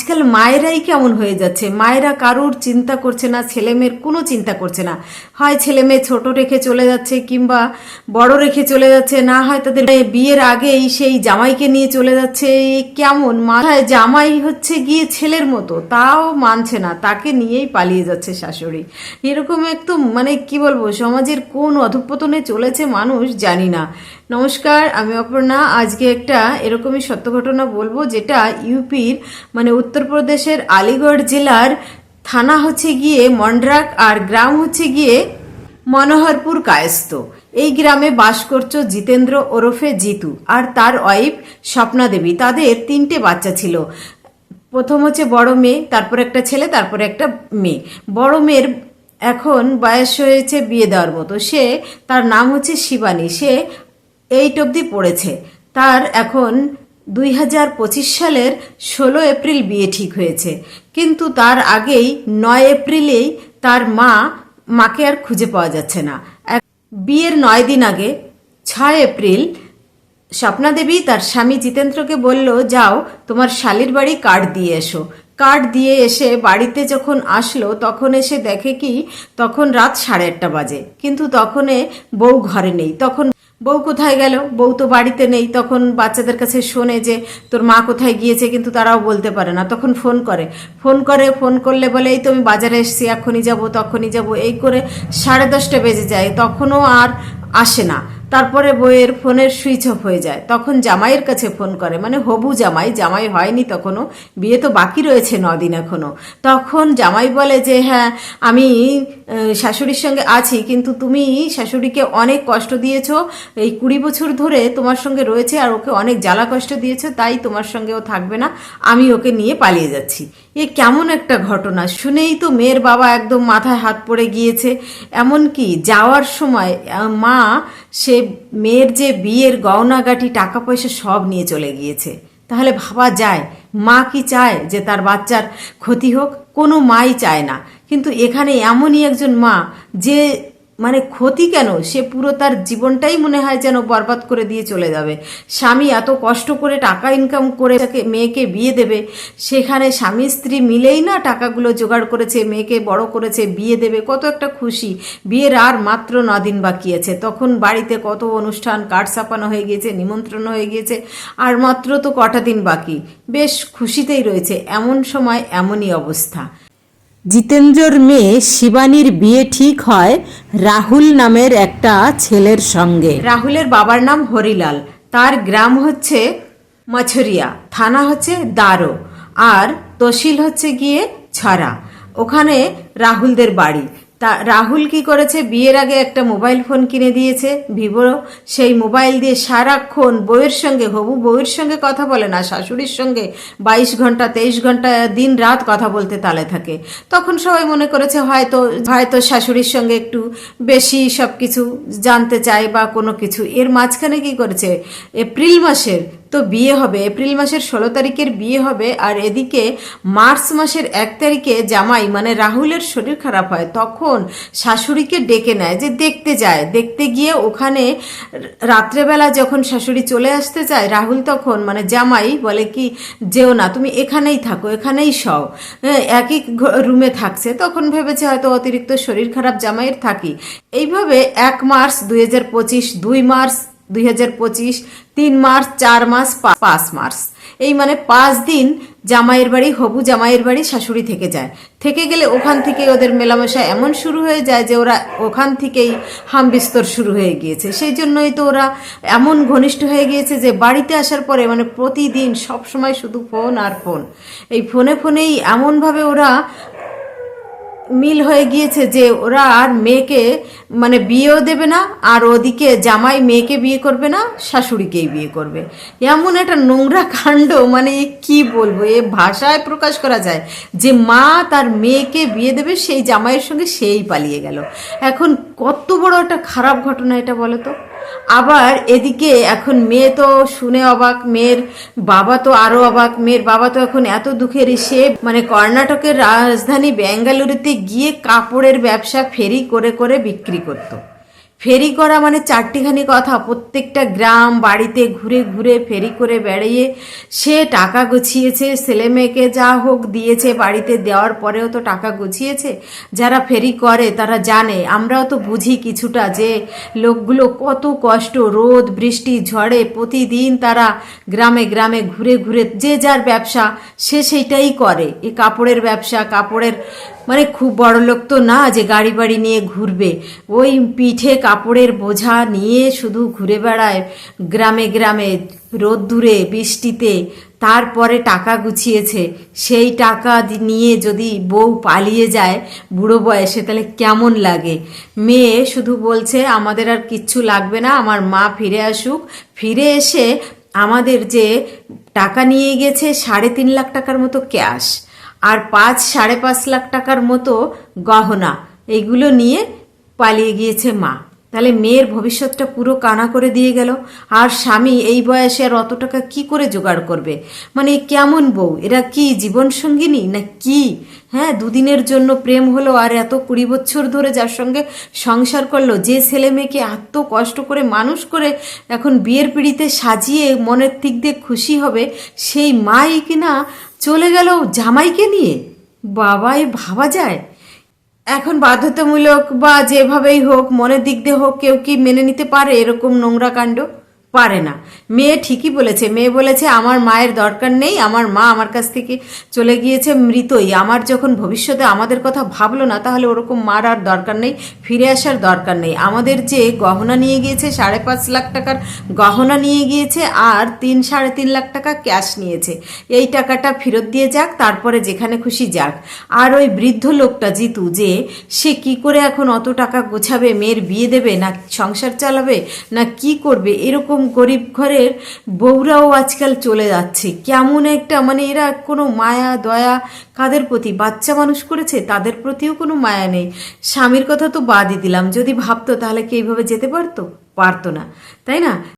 আজকাল মায়েরাই কেমন হয়ে যাচ্ছে? মায়েরা কারুর চিন্তা করছে না, ছেলে মেয়ের কোনো চিন্তা করছে না। হয় ছেলে মেয়ে ছোট রেখে চলে যাচ্ছে কিংবা বড় রেখে চলে যাচ্ছে, না হয় তাদের বিয়ের আগেই সেই জামাইকে নিয়ে চলে যাচ্ছে। কেমন? মাথায় জামাই হচ্ছে গিয়ে ছেলের মতো, তাও মানছে না, তাকে নিয়েই পালিয়ে যাচ্ছে শাশুড়ি। এরকম একদম মানে কি বলব, সমাজের কোন অধঃপতনে চলেছে মানুষ জানি না। নমস্কার, আমি অপর্ণা। আজকে একটা এরকমই সত্য ঘটনা বলব, যেটা ইউপির মানে উত্তরপ্রদেশের আলিগড় জেলার থানা হচ্ছে গিয়ে মন্ড্রাক আর গ্রাম হচ্ছে গিয়ে মনোহরপুর কায়স্ত এই গ্রামে বাস করছ জিতেন্দ্র ওরফে জিতু আর তার ওয়াইফ স্বপ্না দেবী। তাদের তিনটে বাচ্চা ছিল। প্রথম হচ্ছে বড় মেয়ে, তারপর একটা ছেলে, তারপরে একটা মেয়ে। বড় মেয়ের এখন বয়স হয়েছে বিয়ে দেওয়ার মতো। সে, তার নাম হচ্ছে শিবানী। সে এইট অবধি পড়েছে। তার এখন দুই হাজার পঁচিশ সালের ষোলো এপ্রিল বিয়ে ঠিক হয়েছে। কিন্তু তার আগেই নয় এপ্রিলেই তার মা মাকে আর খুঁজে পাওয়া যাচ্ছে না। বিয়ের নয় দিন আগে, ছয় এপ্রিল, স্বপ্না দেবী তার স্বামী জিতেন্দ্রকে বলল, যাও, তোমার শালির বাড়ি কার্ড দিয়ে এসো। কার্ড দিয়ে এসে বাড়িতে যখন আসলো, তখন এসে দেখে কি, তখন রাত সাড়ে আটটা বাজে। কিন্তু তখনে বউ ঘরে নেই। তখন বউ কোথায় গেল? বউ তো বাড়িতে নেই। তখন বাচ্চাদের কাছে শোনে যে, তোর মা কোথায় গিয়েছে? কিন্তু তারাও বলতে পারে না। তখন ফোন করে। ফোন করে, ফোন করলে বলে, এই তো আমি বাজারে এসেছি এখনই যাব তখনই যাব। এই করে সাড়ে দশটা বেজে যায়। তখনও আর আসে না। তারপরে বইয়ের ফোনের সুইচ অফ হয়ে যায়। তখন জামাইয়ের কাছে ফোন করে মানে হবু জামাই জামাই হয়নি তখনও, বিয়ে তো বাকি রয়েছে দিন এখনও। তখন জামাই বলে যে হ্যাঁ আমি শাশুড়ির সঙ্গে আছি, কিন্তু তুমি শাশুড়িকে অনেক কষ্ট দিয়েছ, এই কুড়ি বছর ধরে তোমার সঙ্গে রয়েছে আর ওকে অনেক জ্বালা কষ্ট দিয়েছ, তাই তোমার সঙ্গে ও থাকবে না, আমি ওকে নিয়ে পালিয়ে যাচ্ছি। এ কেমন একটা ঘটনা, শুনেই তো মেয়ের বাবা একদম মাথায় হাত পড়ে গিয়েছে। এমনকি যাওয়ার সময় মা সে মেয়ের যে বিয়ের গয়নাগাটি টাকা পয়সা সব নিয়ে চলে গিয়েছে। তাহলে ভাবা যায়, মা কি চায় যে তার বাচ্চার ক্ষতি হোক? কোনো মাই চায় না। কিন্তু এখানে এমনই একজন মা যে মানে ক্ষতি কেন? সে পুরো তার জীবনটাই মনে হয় যেন বরবাদ করে দিয়ে চলে যাবে। স্বামী এত কষ্ট করে টাকা ইনকাম করে তাকে মেয়েকে বিয়ে দেবে। সেখানে স্বামী স্ত্রী মিলেই না টাকাগুলো জোগাড় করেছে, মেয়েকে বড় করেছে, বিয়ে দেবে। কত একটা খুশি। বিয়ের আর মাত্র ন দিন বাকি আছে। তখন বাড়িতে কত অনুষ্ঠান কার্ড ছাপানো হয়ে গিয়েছে, নিমন্ত্রণ হয়ে গিয়েছে, আর মাত্র তো কটা দিন বাকি। বেশ খুশিতেই রয়েছে। এমন সময় এমনই অবস্থা। জিতেন্দ্রর মেয়ে শিবানীর বিয়ে ঠিক হয় রাহুল নামের একটা ছেলের সঙ্গে। রাহুলের বাবার নাম হরিলাল, তার গ্রাম হচ্ছে মছরিয়া, থানা হচ্ছে দারো, আর তহসিল হচ্ছে গিয়ে ছড়া। ওখানে রাহুলদের বাড়ি। তা রাহুল কি করেছে? বিয়ের আগে একটা মোবাইল ফোন কিনে দিয়েছে ভিভো। সেই মোবাইল দিয়ে সারাক্ষণ বউয়ের সঙ্গে, হবু বউয়ের সঙ্গে কথা বলে না, শাশুড়ির সঙ্গে বাইশ ঘণ্টা, তেইশ ঘণ্টা, দিন রাত কথা বলতে তালে থাকে। তখন সবাই মনে করেছে, হয়তো হয়তো শাশুড়ির সঙ্গে একটু বেশি সব কিছু জানতে চায় বা কোনো কিছু। এর মাঝখানে কি করেছে? এপ্রিল মাসের তো বিয়ে হবে এপ্রিল মাসের ষোলো তারিখের বিয়ে হবে আর এদিকে মার্চ মাসের এক তারিখে জামাই মানে রাহুলের শরীর খারাপ হয় তখন শাশুড়িকে ডেকে নেয় যে দেখতে যায়। দেখতে গিয়ে ওখানে রাত্রেবেলা যখন শাশুড়ি চলে আসতে চায় রাহুল তখন মানে জামাই বলে কি যেও না তুমি এখানেই থাকো এখানেই সও হ্যাঁ, একই রুমে থাকছে তখন ভেবেছে হয়তো অতিরিক্ত শরীর খারাপ জামাইয়ের থাকি। এইভাবে এক মার্চ দুই হাজার পঁচিশ দুই মার্চ দুই তিন মার্চ, চার মাস পাঁচ মার্চ। এই মানে পাঁচ দিন জামাইয়ের বাড়ি, হবু জামাইয়ের বাড়ি শাশুড়ি থেকে যায়। থেকে গেলে ওখান থেকে ওদের মেলামেশা এমন শুরু হয়ে যায় যে ওরা ওখান থেকেই হাম বিস্তর শুরু হয়ে গিয়েছে। সেই জন্যই তো ওরা এমন ঘনিষ্ঠ হয়ে গিয়েছে যে বাড়িতে আসার পরে মানে প্রতিদিন সব সময় শুধু ফোন আর ফোন। এই ফোনে ফোনেই এমনভাবে ওরা মিল হয়ে গিয়েছে যে ওরা আর মেয়েকে মানে বিয়েও দেবে না, আর ওদিকে জামাই মেয়েকে বিয়ে করবে না, শাশুড়িকেই বিয়ে করবে। এমন একটা নোংরা কাণ্ড মানে কি বলব? এ ভাষায় প্রকাশ করা যায় যে মা তার মেয়েকে বিয়ে দেবে, সেই জামাইয়ের সঙ্গে সেই পালিয়ে গেল। এখন কত বড় একটা খারাপ ঘটনা এটা বলো তো? আবার এদিকে এখন মেয়ে তো শুনে অবাক, মেয়ের বাবা তো আরও অবাক, মেয়ের বাবা তো এখন এত দুঃখের সে মানে কর্ণাটকের রাজধানী বেঙ্গালুরুতে গিয়ে কাপড়ের ব্যবসা ফেরি করে করে বিক্রি করত। ফেরি করা মানে চারটিখানি কথা। প্রত্যেকটা গ্রাম, বাড়িতে ঘুরে ঘুরে ফেরি করে বেড়িয়ে সে টাকা গুছিয়েছে। ছেলে মেয়েকে যা হোক দিয়েছে, বাড়িতে দেওয়ার পরেও তো টাকা গুছিয়েছে। যারা ফেরি করে তারা জানে। আমরাও তো বুঝি কিছুটা যে লোকগুলো কত কষ্ট, রোদ, বৃষ্টি, ঝড়ে প্রতিদিন তারা গ্রামে গ্রামে ঘুরে ঘুরে যে যার ব্যবসা সে সেইটাই করে। এই কাপড়ের ব্যবসা, কাপড়ের মানে খুব বড় লোক তো না যে গাড়ি বাড়ি নিয়ে ঘুরবে। ওই পিঠে কাপড়ের বোঝা নিয়ে শুধু ঘুরে বেড়ায়। গ্রামে গ্রামে রোদ্দুরে, বৃষ্টিতে, তারপরে টাকা গুছিয়েছে। সেই টাকা নিয়ে যদি বউ পালিয়ে যায় বুড়ো বয়সে তাহলে কেমন লাগে? মেয়ে শুধু বলছে, আমাদের আর কিচ্ছু লাগবে না, আমার মা ফিরে আসুক। ফিরে এসে আমাদের যে টাকা নিয়ে গেছে সাড়ে তিন লাখ টাকার মতো ক্যাশ। আর পাঁচ সাড়ে পাঁচ লাখ টাকার মতো গহনা এইগুলো নিয়ে পালিয়ে গিয়েছে মা। তাহলে মেয়ের ভবিষ্যৎটা পুরো কানা করে দিয়ে গেল। আর স্বামী এই বয়সে আর অত টাকা কী করে জোগাড় করবে? মানে কেমন বউ? এরা কি জীবন সঙ্গিনী না কি? হ্যাঁ দুদিনের জন্য প্রেম হলো আর এত কুড়ি বছর ধরে যার সঙ্গে সংসার করল, যে ছেলে মেয়েকে এত কষ্ট করে মানুষ করে এখন বিয়ের পিড়িতে সাজিয়ে মনের দিক দিয়ে খুশি হবে, সেই মাই কিনা চলে গেল জামাইকে নিয়ে? বাবাই ভাবা যায়। এখন বাধ্যতামূলক বা যেভাবেই হোক, মনের দিক দিয়ে হোক, কেউ কি মেনে নিতে পারে এরকম নোংরা কাণ্ড? পারে না। মেয়ে ঠিকই বলেছে, মেয়ে বলেছে, আমার মায়ের দরকার নেই, আমার মা আমার কাছ থেকে চলে গিয়েছে মৃতই। আমার যখন ভবিষ্যতে আমাদের কথা ভাবলো না, তাহলে ওরকম মার আর দরকার নেই, ফিরে আসার দরকার নেই। আমাদের যে গহনা নিয়ে গিয়েছে, সাড়ে পাঁচ লাখ টাকার গহনা নিয়ে গিয়েছে, আর তিন, সাড়ে তিন লাখ টাকা ক্যাশ নিয়েছে। এই টাকাটা ফেরত দিয়ে যাক, তারপরে যেখানে খুশি যাক। আর ওই বৃদ্ধ লোকটা, জিতু, যে সে কি করে এখন অত টাকা গোছাবে, মেয়ের বিয়ে দেবে, না সংসার চালাবে, না কি করবে এরকম গরিব ঘরের বউরাও আজকাল চলে যাচ্ছে। কেমন একটা মানে এরা কোনো মায়া, দয়া কাদের প্রতি? বাচ্চা মানুষ করেছে, তাদের প্রতিও কোনো মায়া নেই। স্বামীর কথা তো বাদই দিলাম। যদি ভাবতো তাহলে কি এইভাবে যেতে পারতো? পারতো না। তাই না?